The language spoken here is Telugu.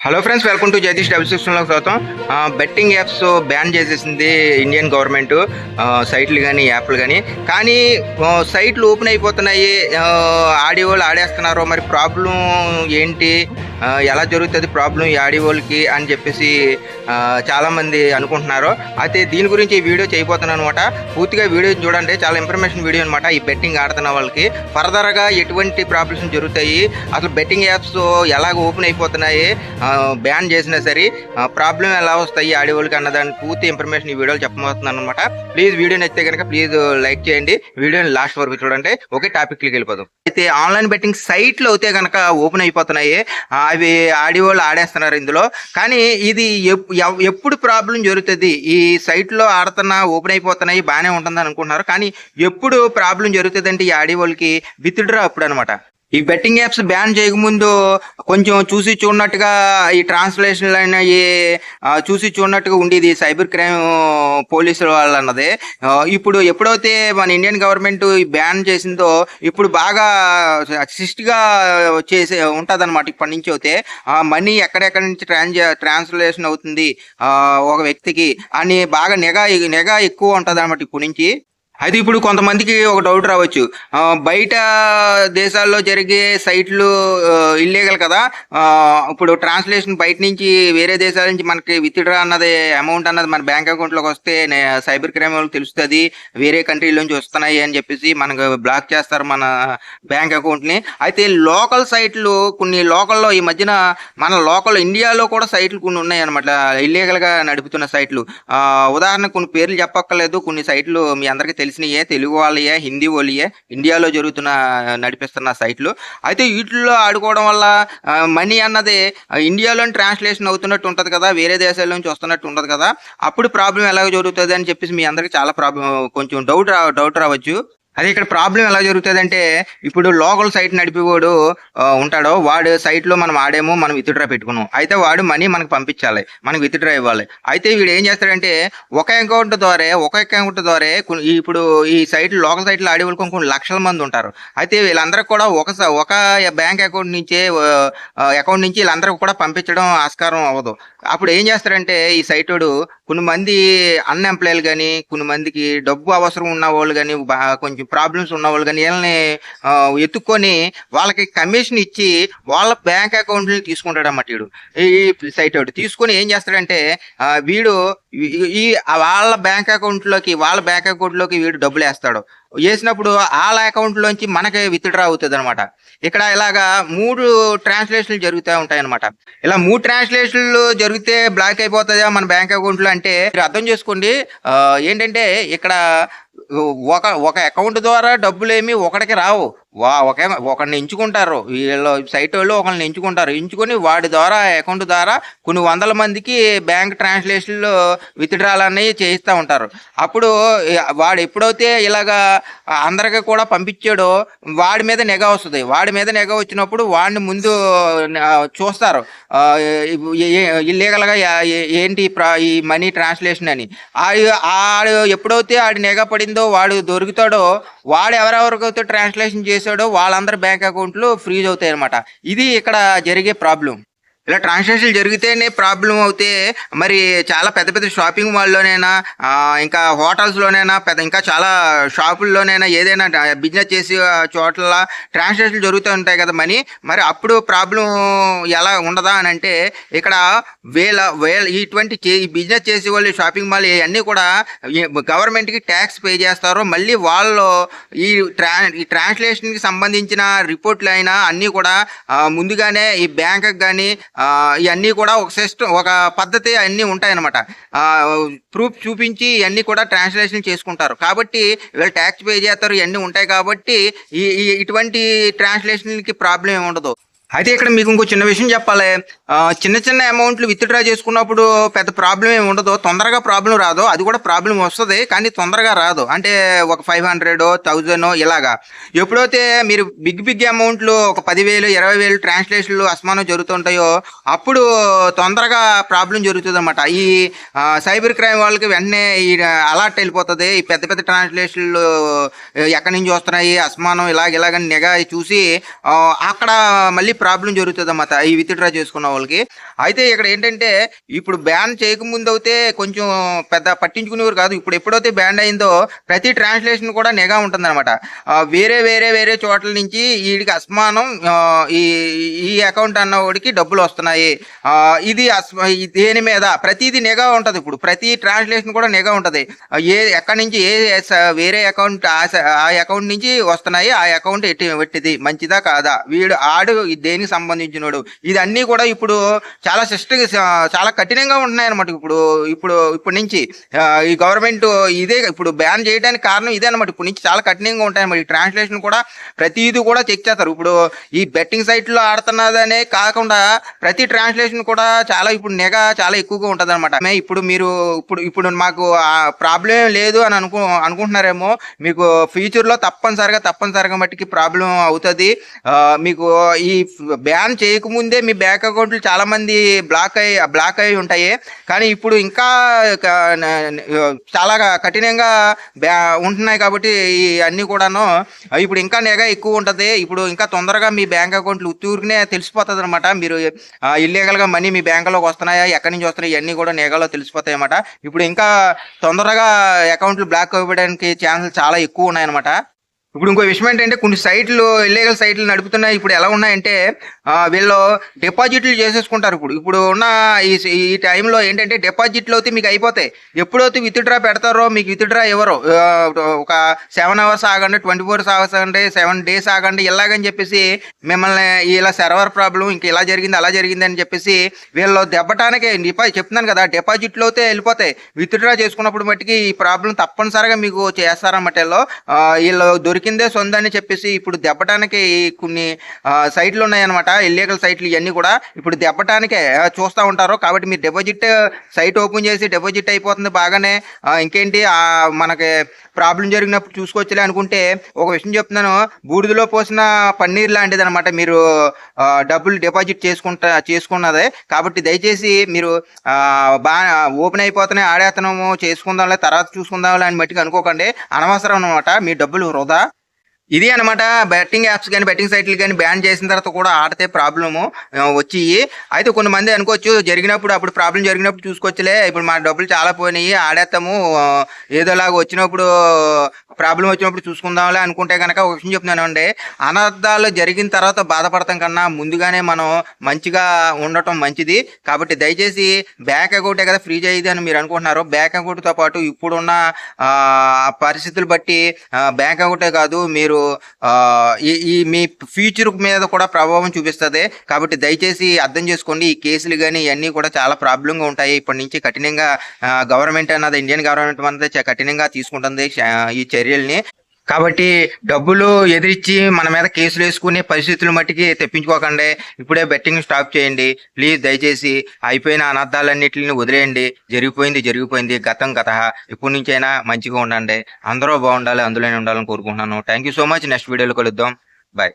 Hello friends welcome to Jagadish double సిక్స్లో స్వాగతం. బెట్టింగ్ యాప్స్ బ్యాన్ చేసేసింది ఇండియన్ గవర్నమెంట్ సైట్లు కానీ యాప్లు కానీ కానీ సైట్లు ఓపెన్ అయిపోతున్నాయి. ఆ, ఆడియోలు ఆడేస్తున్నారు. మరి ప్రాబ్లం ఏంటి? ఎలా జరుగుతుంది ప్రాబ్లం ఈ ఆడియోలకి అని చెప్పేసి చాలామంది అనుకుంటున్నారు. అయితే దీని గురించి ఈ వీడియో చేయబోతున్నాను అనమాట పూర్తిగా వీడియో చూడండి. చాలా ఇన్ఫర్మేషన్ వీడియో అనమాట ఈ బెట్టింగ్ ఆడుతున్న వాళ్ళకి. ఫర్దర్గా ఎటువంటి ప్రాబ్లమ్స్ జరుగుతాయి? అసలు బెట్టింగ్ యాప్స్ ఎలాగ ఓపెన్ అయిపోతున్నాయి? బ్యాన్ చేసినా సరే ప్రాబ్లం ఎలా వస్తాయి ఆడియోలకి అన్నదాని పూర్తి ఇన్ఫర్మేషన్ ఈ వీడియోలో చెప్పబోతున్నాను అనమాట ప్లీజ్ వీడియో నచ్చితే కనుక ప్లీజ్ లైక్ చేయండి. వీడియోని లాస్ట్ వరకు చూడండి. ఒకే టాపిక్కి వెళ్ళిపోదాం. అయితే ఆన్లైన్ బెట్టింగ్ సైట్లు అయితే కనుక ఓపెన్ అయిపోతున్నాయి. అవి ఆడియోలు ఆడేస్తున్నారు ఇందులో. కానీ ఇది ఎప్- ఎవ్- ఎప్పుడు ప్రాబ్లం జరుగుతుంది? ఈ సైట్లో ఆడుతున్న ఓపెన్ అయిపోతున్నాయి బాగానే ఉంటుంది అనుకుంటున్నారు. కానీ ఎప్పుడు ప్రాబ్లం జరుగుతుంది అంటే ఈ ఆడియోలకి విత్డ్రా అప్పుడు అనమాట ఈ బెట్టింగ్ యాప్స్ బ్యాన్ చేయకముందు కొంచెం చూసి చూడనట్టుగా ఈ ట్రాన్స్లేషన్లు అనేవి చూసి చూడనట్టుగా ఉండేది సైబర్ క్రైమ్ పోలీసుల వాళ్ళు అన్నది. ఇప్పుడు ఎప్పుడైతే మన ఇండియన్ గవర్నమెంట్ ఈ బ్యాన్ చేసిందో ఇప్పుడు బాగా సిస్ట్గా చేసే ఉంటుంది అనమాట ఇప్పటి నుంచి అయితే. ఆ మనీ ఎక్కడెక్కడి నుంచి ట్రాన్స్ ట్రాన్స్లేషన్ అవుతుంది ఒక వ్యక్తికి అని బాగా నిఘా నిఘా ఎక్కువ ఉంటుంది అనమాట ఇప్పటి నుంచి. అయితే ఇప్పుడు కొంతమందికి ఒక డౌట్ రావచ్చు. బయట దేశాల్లో జరిగే సైట్లు ఇల్లీగల్ కదా? ఇప్పుడు ట్రాన్స్లేషన్ బయట నుంచి వేరే దేశాల నుంచి మనకి విత్డ్రా అన్నది అమౌంట్ అన్నది మన బ్యాంక్ అకౌంట్లోకి వస్తే సైబర్ క్రైమ్ వాళ్ళకి తెలుస్తుంది. వేరే కంట్రీల నుంచి వస్తున్నాయి అని చెప్పేసి మనకు బ్లాక్ చేస్తారు మన బ్యాంక్ అకౌంట్ని అయితే లోకల్ సైట్లు కొన్ని లోకల్లో ఈ మధ్యన మన లోకల్ ఇండియాలో కూడా సైట్లు కొన్ని ఉన్నాయి అనమాట ఇల్లీగల్గా నడుపుతున్న సైట్లు ఉదాహరణకు ఉదాహరణ కొన్ని పేర్లు చెప్పక్కర్లేదు. కొన్ని సైట్లు మీ అందరికీ తెలిసినయే తెలుగు వాళ్ళయే హిందీ వాళ్ళయే ఇండియాలో జరుగుతున్న నడిపిస్తున్న సైట్లు. అయితే వీటిల్లో ఆడుకోవడం వల్ల మనీ అన్నది ఇండియాలో ఇండియాలోని ట్రాన్స్లేషన్ అవుతున్నట్టు ఉంటుంది కదా వేరే దేశాల నుంచి వస్తున్నట్టు ఉంటుంది కదా అప్పుడు ప్రాబ్లం ఎలాగ జరుగుతుంది అని చెప్పేసి మీ అందరికీ చాలా ప్రాబ్లం కొంచెం డౌట్ రా డౌట్ రావచ్చు. అదే ఇక్కడ ప్రాబ్లం ఎలా జరుగుతుంది అంటే ఇప్పుడు లోకల్ సైట్ నడిపేవాడు ఉంటాడో వాడు సైట్లో మనం ఆడేమో మనం విత్డ్రా పెట్టుకున్నాం. అయితే వాడు మనీ మనకు పంపించాలి మనకు విత్డ్రా ఇవ్వాలి. అయితే వీడు ఏం చేస్తాడంటే ఒక అకౌంట్ ద్వారా ఒక అకౌంట్ ద్వారా కొన్ని- ఇప్పుడు ఈ సైట్ లోకల్ సైట్లో ఆడే వాళ్ళు కొన్ని లక్షల మంది ఉంటారు. అయితే వీళ్ళందరికీ కూడా ఒక ఒక బ్యాంక్ అకౌంట్ నుంచే అకౌంట్ నుంచి వీళ్ళందరికీ కూడా పంపించడం ఆస్కారం అవ్వదు. అప్పుడు ఏం చేస్తారంటే ఈ సైట్ కొన్ని మంది అన్ఎంప్లాయ్లు కానీ కొన్ని మందికి డబ్బు అవసరం ఉన్న వాళ్ళు కానీ కొంచెం ప్రాబ్లమ్స్ ఉన్న వాళ్ళు కానీ వీళ్ళని ఎత్తుక్కొని వాళ్ళకి కమిషన్ ఇచ్చి వాళ్ళ బ్యాంక్ అకౌంట్ని తీసుకుంటాడు అన్నమాట వీడు. ఈ సైట్ తీసుకొని ఏం చేస్తాడంటే వీడు ఈ- ఈ వాళ్ళ బ్యాంక్ అకౌంట్లోకి వాళ్ళ బ్యాంక్ అకౌంట్లోకి వీడు డబ్బులు వేస్తాడు. వేసినప్పుడు వాళ్ళ అకౌంట్లోంచి మనకి విత్డ్రా అవుతుంది అనమాట ఇక్కడ ఇలాగా మూడు ట్రాన్స్లేషన్లు జరుగుతూ ఉంటాయి అనమాట ఇలా మూడు ట్రాన్స్లేషన్లు జరిగితే బ్లాక్ అయిపోతుందా మన బ్యాంక్ అకౌంట్లో అంటే మీరు అర్థం చేసుకోండి. ఏంటంటే ఇక్కడ ఒక ఒక అకౌంట్ ద్వారా డబ్బులు ఏమి ఒకటికి రావు. వా ఒకే ఒకరిని ఎంచుకుంటారు. వీళ్ళు సైట్ వాళ్ళు ఒకరిని ఎంచుకుంటారు. ఎంచుకొని వాడి ద్వారా అకౌంట్ ద్వారా కొన్ని వందల మందికి బ్యాంక్ ట్రాన్స్లేషన్లు విత్డ్రాలు అనేవి చేయిస్తూ ఉంటారు. అప్పుడు వాడు ఎప్పుడైతే ఇలాగా అందరికీ కూడా పంపించాడో వాడి మీద నిఘా వస్తుంది. వాడి మీద నిఘా వచ్చినప్పుడు వాడిని ముందు చూస్తారు. ఇల్లీగల్గా ఏంటి ఈ మనీ ట్రాన్స్లేషన్ అని. ఆడు ఎప్పుడైతే ఆడి నిఘా పడిందో వాడు దొరుకుతాడో వాడు ఎవరెవరికైతే ట్రాన్స్లేషన్ చేశాడో వాళ్ళందరి బ్యాంక్ అకౌంట్లు ఫ్రీజ్ అవుతాయి అనమాట ఇది ఇక్కడ జరిగే ప్రాబ్లం. ఇలా ట్రాన్సాక్షన్లు జరిగితేనే ప్రాబ్లం అవుతే మరి చాలా పెద్ద పెద్ద షాపింగ్ మాల్లోనైనా ఇంకా హోటల్స్లోనైనా పెద్ద ఇంకా చాలా షాపుల్లోనైనా ఏదైనా బిజినెస్ చేసే చోట్ల ట్రాన్సాక్షన్లు జరుగుతూ ఉంటాయి కదా మనీ. మరి అప్పుడు ప్రాబ్లం ఎలా ఉండదా అని అంటే ఇక్కడ వేల వేల ఇటువంటి బిజినెస్ చేసే వాళ్ళు షాపింగ్ మాల్ ఇవన్నీ కూడా గవర్నమెంట్కి ట్యాక్స్ పే చేస్తారు మళ్ళీ వాళ్ళు ఈ ట్రా ఈ ట్రాన్స్లేషన్కి సంబంధించిన రిపోర్ట్లు అయినా అన్నీ కూడా ముందుగానే ఈ బ్యాంకుకి కానీ ఇవన్నీ కూడా ఒక సిస్టమ్ ఒక పద్ధతి అన్నీ ఉంటాయన్నమాట. ప్రూఫ్ చూపించి ఇవన్నీ కూడా ట్రాన్స్లేషన్ చేసుకుంటారు. కాబట్టి వీళ్ళు ట్యాక్స్ పే చేస్తారు ఇవన్నీ ఉంటాయి కాబట్టి ఈ ఇటువంటి ట్రాన్స్లేషన్కి ప్రాబ్లం ఏమి ఉండదు అయితే ఇక్కడ మీకు ఇంకో చిన్న విషయం చెప్పాలి. చిన్న చిన్న అమౌంట్లు విత్డ్రా చేసుకున్నప్పుడు పెద్ద ప్రాబ్లం ఏమి ఉండదు. తొందరగా ప్రాబ్లం రాదు. అది కూడా ప్రాబ్లం వస్తుంది. కానీ తొందరగా రాదు. అంటే ఒక ఫైవ్ హండ్రెడ్ థౌజండ్ ఇలాగా. ఎప్పుడైతే మీరు బిగ్ బిగ్ అమౌంట్లు ఒక పదివేలు ఇరవై వేలు ట్రాన్స్లేషన్లు అసమానం జరుగుతుంటాయో అప్పుడు తొందరగా ప్రాబ్లం జరుగుతుంది అనమాట ఈ సైబర్ క్రైమ్ వాళ్ళకి వెంటనే ఈ అలర్ట్ వెళ్ళిపోతుంది. ఈ పెద్ద పెద్ద ట్రాన్స్లేషన్లు ఎక్కడి నుంచి వస్తున్నాయి అసమానం ఇలాగ ఇలాగని నిఘా చూసి అక్కడ మళ్ళీ ప్రాబ్లం జరుగుతుంది అన్నమాట ఈ విత్డ్రా చేసుకున్న వాళ్ళకి. అయితే ఇక్కడ ఏంటంటే ఇప్పుడు బ్యాన్ చేయకముందు అయితే కొంచెం పెద్ద పట్టించుకునేవారు కాదు. ఇప్పుడు ఎప్పుడైతే బ్యాన్ అయిందో ప్రతి ట్రాన్స్లేషన్ కూడా నిఘా ఉంటుందన్నమాట. వేరే వేరే వేరే చోట్ల నుంచి వీడికి అస్మానం ఈ ఈ అకౌంట్ అన్న వాడికి డబ్బులు వస్తున్నాయి. ఇది దేని మీద? ప్రతిదీ నిఘా ఉంటుంది ఇప్పుడు. ప్రతి ట్రాన్స్లేషన్ కూడా నిఘా ఉంటుంది. ఏ ఎక్కడి నుంచి ఏ వేరే అకౌంట్ ఆ ఆ అకౌంట్ నుంచి వస్తున్నాయి. ఆ అకౌంట్ ఎట్టి పెట్టిది. మంచిదా కాదా? వీడు ఆడు దేనికి సంబంధించినోడు? ఇది అన్నీ కూడా ఇప్పుడు చాలా సిస్టంగా చాలా కఠినంగా ఉంటున్నాయి అనమాట ఇప్పుడు ఇప్పుడు ఇప్పటి నుంచి. ఈ గవర్నమెంట్ ఇదే ఇప్పుడు బ్యాన్ చేయడానికి కారణం ఇదే అనమాట ఇప్పుడు నుంచి చాలా కఠినంగా ఉంటాయన్నమాట ఈ ట్రాన్స్లేషన్ కూడా ప్రతిదీ కూడా చెక్ చేస్తారు. ఇప్పుడు ఈ బెట్టింగ్ సైట్లో ఆడుతున్నదనే కాకుండా ప్రతి ట్రాన్స్లేషన్ కూడా చాలా ఇప్పుడు నిఘా చాలా ఎక్కువగా ఉంటుంది అనమాట ఇప్పుడు మీరు ఇప్పుడు ఇప్పుడు మాకు ప్రాబ్లం లేదు అని అనుకో అనుకుంటున్నారేమో. మీకు ఫ్యూచర్లో తప్పనిసరిగా తప్పనిసరిగా మట్టికి ప్రాబ్లం అవుతుంది. మీకు ఈ బ్యాన్ చేయకముందే మీ బ్యాంక్ అకౌంట్లు చాలామంది బ్లాక్ అయ్యి బ్లాక్ అయి ఉంటాయి. కానీ ఇప్పుడు ఇంకా చాలా కఠినంగా బ్యా ఉంటున్నాయి కాబట్టి ఈ అన్నీ కూడాను. ఇప్పుడు ఇంకా నిఘా ఎక్కువ ఉంటుంది. ఇప్పుడు ఇంకా తొందరగా మీ బ్యాంక్ అకౌంట్లు ఉత్తూరుకునే తెలిసిపోతుంది అనమాట మీరు ఇల్లీగల్గా మనీ మీ బ్యాంకులోకి వస్తున్నాయా ఎక్కడి నుంచి వస్తున్నాయి ఇవన్నీ కూడా నెగలో తెలిసిపోతాయి అన్నమాట ఇప్పుడు ఇంకా తొందరగా అకౌంట్లు బ్లాక్ అవ్వడానికి ఛాన్సెస్ చాలా ఎక్కువ ఉన్నాయన్నమాట. ఇప్పుడు ఇంకో విషయం ఏంటంటే కొన్ని సైట్లు ఇల్లీగల్ సైట్లు నడుపుతున్నాయి. ఇప్పుడు ఎలా ఉన్నాయంటే వీళ్ళు డిపాజిట్లు చేసేసుకుంటారు ఇప్పుడు. ఇప్పుడు ఉన్న ఈ ఈ టైంలో ఏంటంటే డిపాజిట్లు అయితే మీకు అయిపోతాయి. ఎప్పుడైతే విత్డ్రా పెడతారో మీకు విత్డ్రా ఎవరో ఒక సెవెన్ అవర్స్ ఆగండి ట్వంటీ ఫోర్ అవర్స్ ఆగండి సెవెన్ డేస్ ఆగండి ఇలాగని చెప్పేసి మిమ్మల్ని ఇలా సర్వర్ ప్రాబ్లం ఇంక ఇలా జరిగింది అలా జరిగింది అని చెప్పేసి వీళ్ళు దెబ్బటానికే. డిపా చెప్తున్నాను కదా డిపాజిట్లు అయితే వెళ్ళిపోతాయి. విత్డ్రా చేసుకున్నప్పుడు మట్టికి ఈ ప్రాబ్లం తప్పనిసరిగా మీకు చేస్తారన్నమాట వీళ్ళు. ఆ, వీళ్ళు దొరికిందే సొందని చెప్పేసి ఇప్పుడు దెబ్బటానికి కొన్ని సైట్లు ఉన్నాయన్నమాట. ఇల్లీగల్ సైట్లు ఇవన్నీ కూడా ఇప్పుడు దెబ్బటానికే చూస్తూ ఉంటారు. కాబట్టి మీరు డిపాజిట్ సైట్ ఓపెన్ చేసి డిపాజిట్ అయిపోతుంది బాగానే. ఇంకేంటి మనకి ప్రాబ్లం జరిగినప్పుడు చూసుకోవచ్చులే అనుకుంటే ఒక విషయం చెప్తున్నాను. బూడిదలో పోసిన పన్నీర్ లాంటిది అనమాట మీరు డబ్బులు డిపాజిట్ చేసుకుంటా చేసుకున్నదే. కాబట్టి దయచేసి మీరు బాగా ఓపెన్ అయిపోతున్నాయి ఆడేతనము చేసుకుందాంలే తర్వాత చూసుకుందాంలే అని మట్టికి అనుకోకండి. అనవసరం అనమాట మీ డబ్బులు వృధా. ఇది అనమాట బెట్టింగ్ యాప్స్ కానీ బెట్టింగ్ సైట్లు కానీ బ్యాన్ చేసిన తర్వాత కూడా ఆడితే ప్రాబ్లము వచ్చి అయితే కొంతమంది అనుకోవచ్చు జరిగినప్పుడు అప్పుడు ప్రాబ్లం జరిగినప్పుడు చూసుకోవచ్చులే. ఇప్పుడు మా డబ్బులు చాలా పోయినాయి ఆడేస్తాము ఏదోలాగా వచ్చినప్పుడు ప్రాబ్లం వచ్చినప్పుడు చూసుకుందాంలే అనుకుంటే కనుక ఒక విషయం చెప్తున్నాను అండి అనర్థాలు జరిగిన తర్వాత బాధపడతాం కన్నా ముందుగానే మనం మంచిగా ఉండటం మంచిది. కాబట్టి దయచేసి బ్యాంక్ అకౌంటే కదా ఫ్రీ అయ్యేది అని మీరు అనుకుంటున్నారు. బ్యాంక్ అకౌంట్తో పాటు ఇప్పుడున్న పరిస్థితులు బట్టి బ్యాంక్ అకౌంటే కాదు మీరు ఈ ఈ మీ ఫ్యూచర్ మీద కూడా ప్రభావం చూపిస్తుంది. కాబట్టి దయచేసి అర్థం చేసుకోండి ఈ కేసులు కానీ ఇవన్నీ కూడా చాలా ప్రాబ్లంగా ఉంటాయి. ఇప్పటి నుంచి కఠినంగా గవర్నమెంట్ అన్నది ఇండియన్ గవర్నమెంట్ అన్నది కఠినంగా తీసుకుంటుంది. ఈ చర్య చర్యల్ని. కాబట్టి డబ్బులు ఎదిరించి మన మీద కేసులు వేసుకునే పరిస్థితులు మట్టికి తెప్పించుకోకండి. ఇప్పుడే బెట్టింగ్ స్టాప్ చేయండి. ప్లీజ్ దయచేసి అయిపోయిన అనర్థాలన్నింటిని వదిలేయండి. జరిగిపోయింది జరిగిపోయింది. గతం గత ఇప్పటి నుంచైనా మంచిగా ఉండండి. అందరూ బాగుండాలి అందులోనే ఉండాలని కోరుకుంటున్నాను. Thank you so much next వీడియోలో కలుద్దాం. బాయ్